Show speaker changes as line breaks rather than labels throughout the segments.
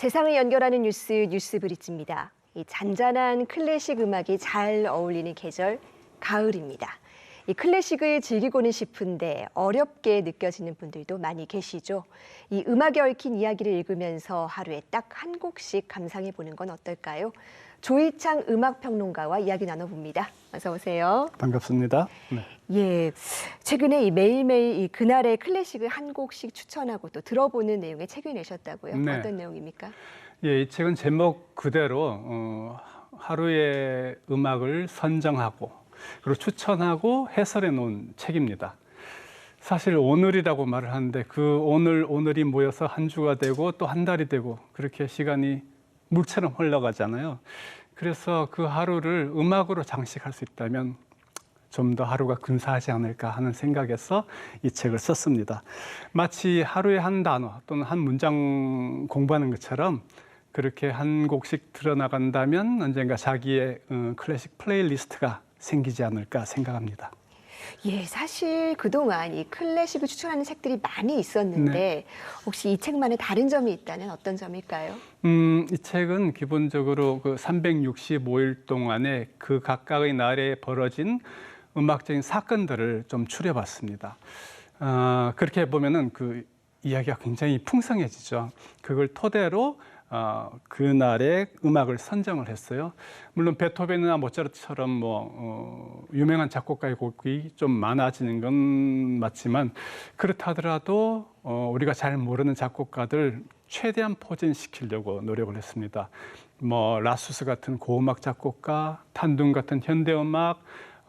세상을 연결하는 뉴스 뉴스 브릿지입니다. 이 잔잔한 클래식 음악이 잘 어울리는 계절 가을입니다. 이 클래식을 즐기고는 싶은데 어렵게 느껴지는 분들도 많이 계시죠. 이 음악에 얽힌 이야기를 읽으면서 하루에 딱 한 곡씩 감상해 보는 건 어떨까요? 조이창 음악 평론가와 이야기 나눠 봅니다. 어서 오세요.
반갑습니다. 네.
예, 최근에 이 매일매일 이 그날의 클래식을 한 곡씩 추천하고 또 들어보는 내용의 책을 내셨다고요.
네.
어떤 내용입니까?
예, 이 책은 제목 그대로 어, 하루의 음악을 선정하고 그리고 추천하고 해설해 놓은 책입니다. 사실 오늘이라고 말을 하는데 그 오늘 오늘이 모여서 한 주가 되고 또 한 달이 되고 그렇게 시간이 물처럼 흘러가잖아요. 그래서 그 하루를 음악으로 장식할 수 있다면 좀 더 하루가 근사하지 않을까 하는 생각에서 이 책을 썼습니다. 마치 하루에 한 단어 또는 한 문장 공부하는 것처럼 그렇게 한 곡씩 들어나간다면 언젠가 자기의 어, 클래식 플레이리스트가 생기지 않을까 생각합니다.
예, 사실 그동안 이 클래식을 추천하는 책들이 많이 있었는데
네.
혹시 이 책만의 다른 점이 있다면 어떤 점일까요?
음, 이 책은 기본적으로 그 365일 동안에 그 각각의 날에 벌어진 음악적인 사건들을 좀 추려봤습니다. 어, 그렇게 보면은 그 이야기가 굉장히 풍성해지죠. 그걸 토대로 어, 그날의 음악을 선정을 했어요. 물론 베토벤이나 모차르트처럼 뭐 어, 유명한 작곡가의 곡이 좀 많아지는 건 맞지만 그렇다 하더라도 어, 우리가 잘 모르는 작곡가들 최대한 포진시키려고 노력을 했습니다. 뭐 라수스 같은 고음악 작곡가, 탄둔 같은 현대음악,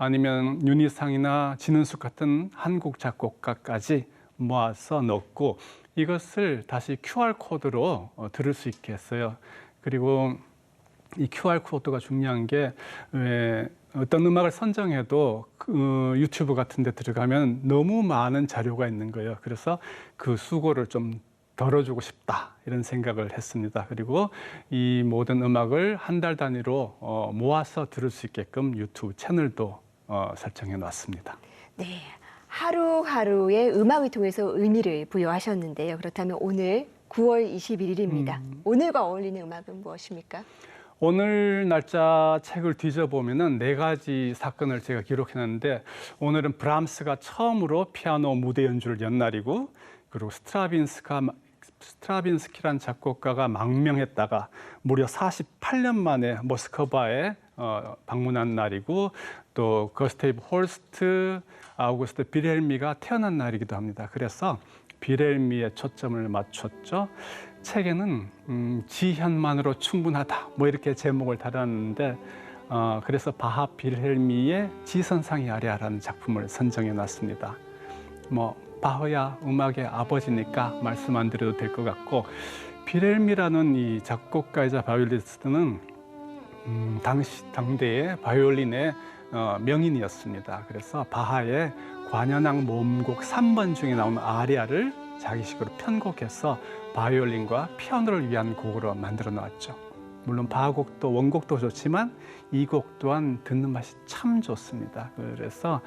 아니면 윤희상이나 진은숙 같은 한국 작곡가까지 모아서 넣고 이것을 다시 QR 코드로 어, 들을 수 있게 했어요. 그리고 이 QR 코드가 중요한 게 왜, 어떤 음악을 선정해도 그, 어, 유튜브 같은 데 들어가면 너무 많은 자료가 있는 거예요. 그래서 그 수고를 좀 덜어주고 싶다 이런 생각을 했습니다. 그리고 이 모든 음악을 한 달 단위로 어, 모아서 들을 수 있게끔 유튜브 채널도 어, 설정해 놨습니다.
네. 하루하루의 음악을 통해서 의미를 부여하셨는데요. 그렇다면 오늘 9월 21일입니다.
음.
오늘과 어울리는 음악은 무엇입니까?
오늘 날짜 책을 뒤져보면은 네 가지 사건을 제가 기록해놨는데 오늘은 브람스가 처음으로 피아노 무대 연주를 연 날이고 그리고 스트라빈스가 스트라빈스키란 작곡가가 망명했다가 무려 48년 만에 모스크바에 어, 방문한 날이고 또 거스테이브 홀스트, 아우구스트 비렐미가 태어난 날이기도 합니다. 그래서 비렐미에 초점을 맞췄죠. 책에는 음, 지현만으로 충분하다 뭐 이렇게 제목을 달았는데 어, 그래서 바하 빌헬미의 지선상이 아래아라는 작품을 선정해 놨습니다. 뭐 바흐야 음악의 아버지니까 말씀 안 드려도 될 것 같고 빌헬미라는 이 작곡가이자 바이올리스트는 음, 당시 당대의 바이올린의 어, 명인이었습니다. 그래서 바하의 관현악 모음곡 3번 중에 나오는 아리아를 자기식으로 편곡해서 바이올린과 피아노를 위한 곡으로 만들어 놨죠. 물론 바하곡도 원곡도 좋지만 이 곡 또한 듣는 맛이 참 좋습니다. 그래서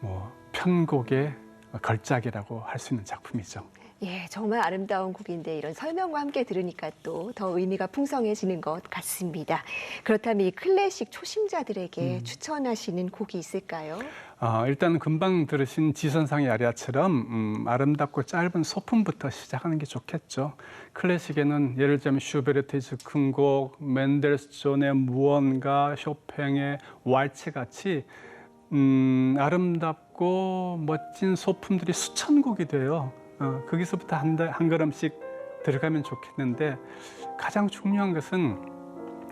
뭐 편곡의 걸작이라고 할 수 있는 작품이죠.
예, 정말 아름다운 곡인데 이런 설명과 함께 들으니까 또 더 의미가 풍성해지는 것 같습니다. 그렇다면 이 클래식 초심자들에게
음.
추천하시는 곡이 있을까요?
어, 일단 금방 들으신 지선상의 아리아처럼 음, 아름답고 짧은 소품부터 시작하는 게 좋겠죠. 클래식에는 예를 들자면 슈베르트의 즉흥곡, 멘델스존의 무언가, 쇼팽의 왈츠 같이 음, 아름답고 멋진 소품들이 수천 곡이 돼요. 어, 거기서부터 한, 달- 한 걸음씩 들어가면 좋겠는데 가장 중요한 것은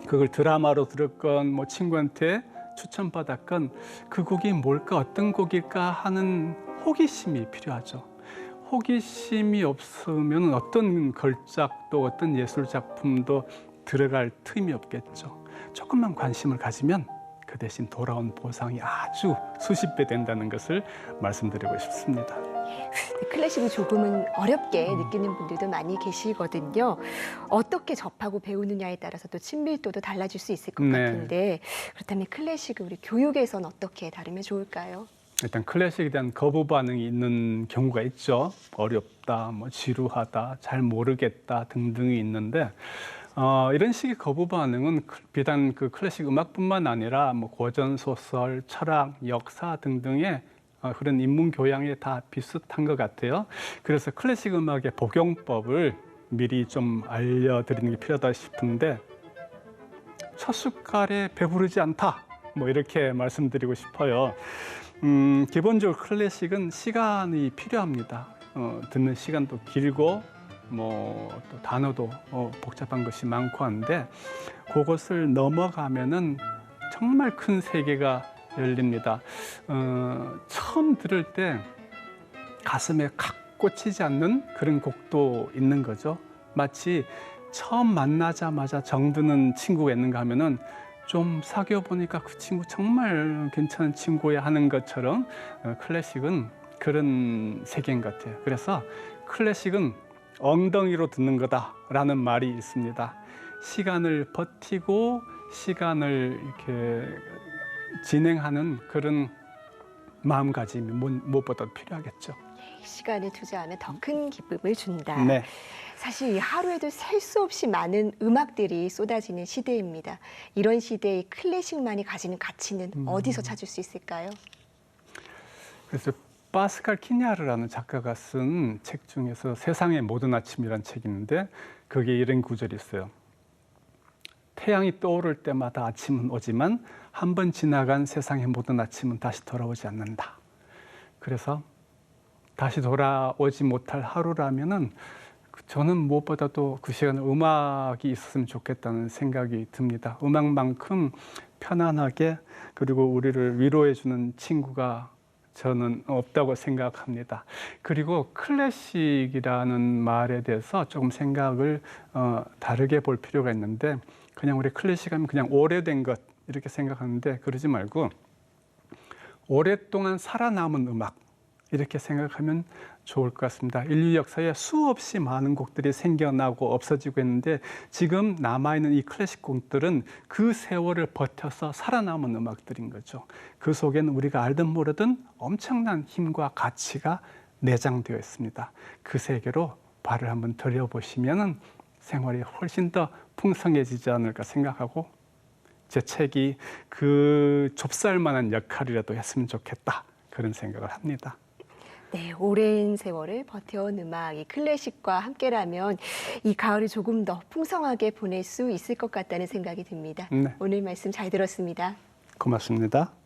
그걸 드라마로 들었건 뭐 친구한테 추천받았건 그 곡이 뭘까 어떤 곡일까 하는 호기심이 필요하죠. 호기심이 없으면 어떤 걸작도 어떤 예술 작품도 들어갈 틈이 없겠죠. 조금만 관심을 가지면 그 대신 돌아온 보상이 아주 수십 배 된다는 것을 말씀드리고 싶습니다.
클래식을 조금은 어렵게
음.
느끼는 분들도 많이 계시거든요. 어떻게 접하고 배우느냐에 따라서 또 친밀도도 달라질 수 있을 것
네.
같은데 그렇다면 클래식을 우리 교육에선 어떻게 다루면 좋을까요?
일단 클래식에 대한 거부 반응이 있는 경우가 있죠. 어렵다, 뭐 지루하다, 잘 모르겠다 등등이 있는데 어, 이런 식의 거부 반응은 크- 비단 그 클래식 음악뿐만 아니라 뭐 고전 소설, 철학, 역사 등등의 어, 그런 인문 교양에 다 비슷한 것 같아요. 그래서 클래식 음악의 복용법을 미리 좀 알려드리는 게 필요하다 싶은데 첫 숟갈에 배부르지 않다. 뭐 이렇게 말씀드리고 싶어요. 음, 기본적으로 클래식은 시간이 필요합니다. 어, 듣는 시간도 길고 뭐또 단어도 어, 복잡한 것이 많고 한데 그것을 넘어가면은 정말 큰 세계가 열립니다. 어, 처음 들을 때 가슴에 칵 꽂히지 않는 그런 곡도 있는 거죠. 마치 처음 만나자마자 정드는 친구가 있는가 하면은 좀 사귀어 보니까 그 친구 정말 괜찮은 친구야 하는 것처럼 어, 클래식은 그런 세계인 것 같아요. 그래서 클래식은 엉덩이로 듣는 거다라는 말이 있습니다. 시간을 버티고 시간을 이렇게 진행하는 그런 마음가짐이 무- 무엇보다 필요하겠죠.
시간을 투자하면 더 큰 기쁨을 준다.
네.
사실 이 하루에도 셀 수 없이 많은 음악들이 쏟아지는 시대입니다. 이런 시대의 클래식만이 가지는 가치는
음.
어디서 찾을 수 있을까요?
그래서 파스칼 키냐르라는 작가가 쓴 책 중에서 세상의 모든 아침이라는 책이 있는데 거기에 이런 구절이 있어요. 태양이 떠오를 때마다 아침은 오지만 한 번 지나간 세상의 모든 아침은 다시 돌아오지 않는다. 그래서 다시 돌아오지 못할 하루라면은 그 저는 무엇보다도 그 시간에 음악이 있었으면 좋겠다는 생각이 듭니다. 음악만큼 편안하게 그리고 우리를 위로해 주는 친구가 저는 없다고 생각합니다. 그리고 클래식이라는 말에 대해서 조금 생각을 어, 다르게 볼 필요가 있는데 그냥 우리 클래식 하면 그냥 오래된 것 이렇게 생각하는데 그러지 말고 오랫동안 살아남은 음악 이렇게 생각하면 좋을 것 같습니다. 인류 역사에 수없이 많은 곡들이 생겨나고 없어지고 있는데 지금 남아있는 이 클래식 곡들은 그 세월을 버텨서 살아남은 음악들인 거죠. 그 속에는 우리가 알든 모르든 엄청난 힘과 가치가 내장되어 있습니다. 그 세계로 발을 한번 들여보시면 생활이 훨씬 더 풍성해지지 않을까 생각하고 제 책이 그 좁쌀만한 역할이라도 했으면 좋겠다 그런 생각을 합니다.
네, 오랜 세월을 버텨온 음악, 이 클래식과 함께라면 이 가을을 조금 더 풍성하게 보낼 수 있을 것 같다는 생각이 듭니다.
네.
오늘 말씀 잘 들었습니다.
고맙습니다.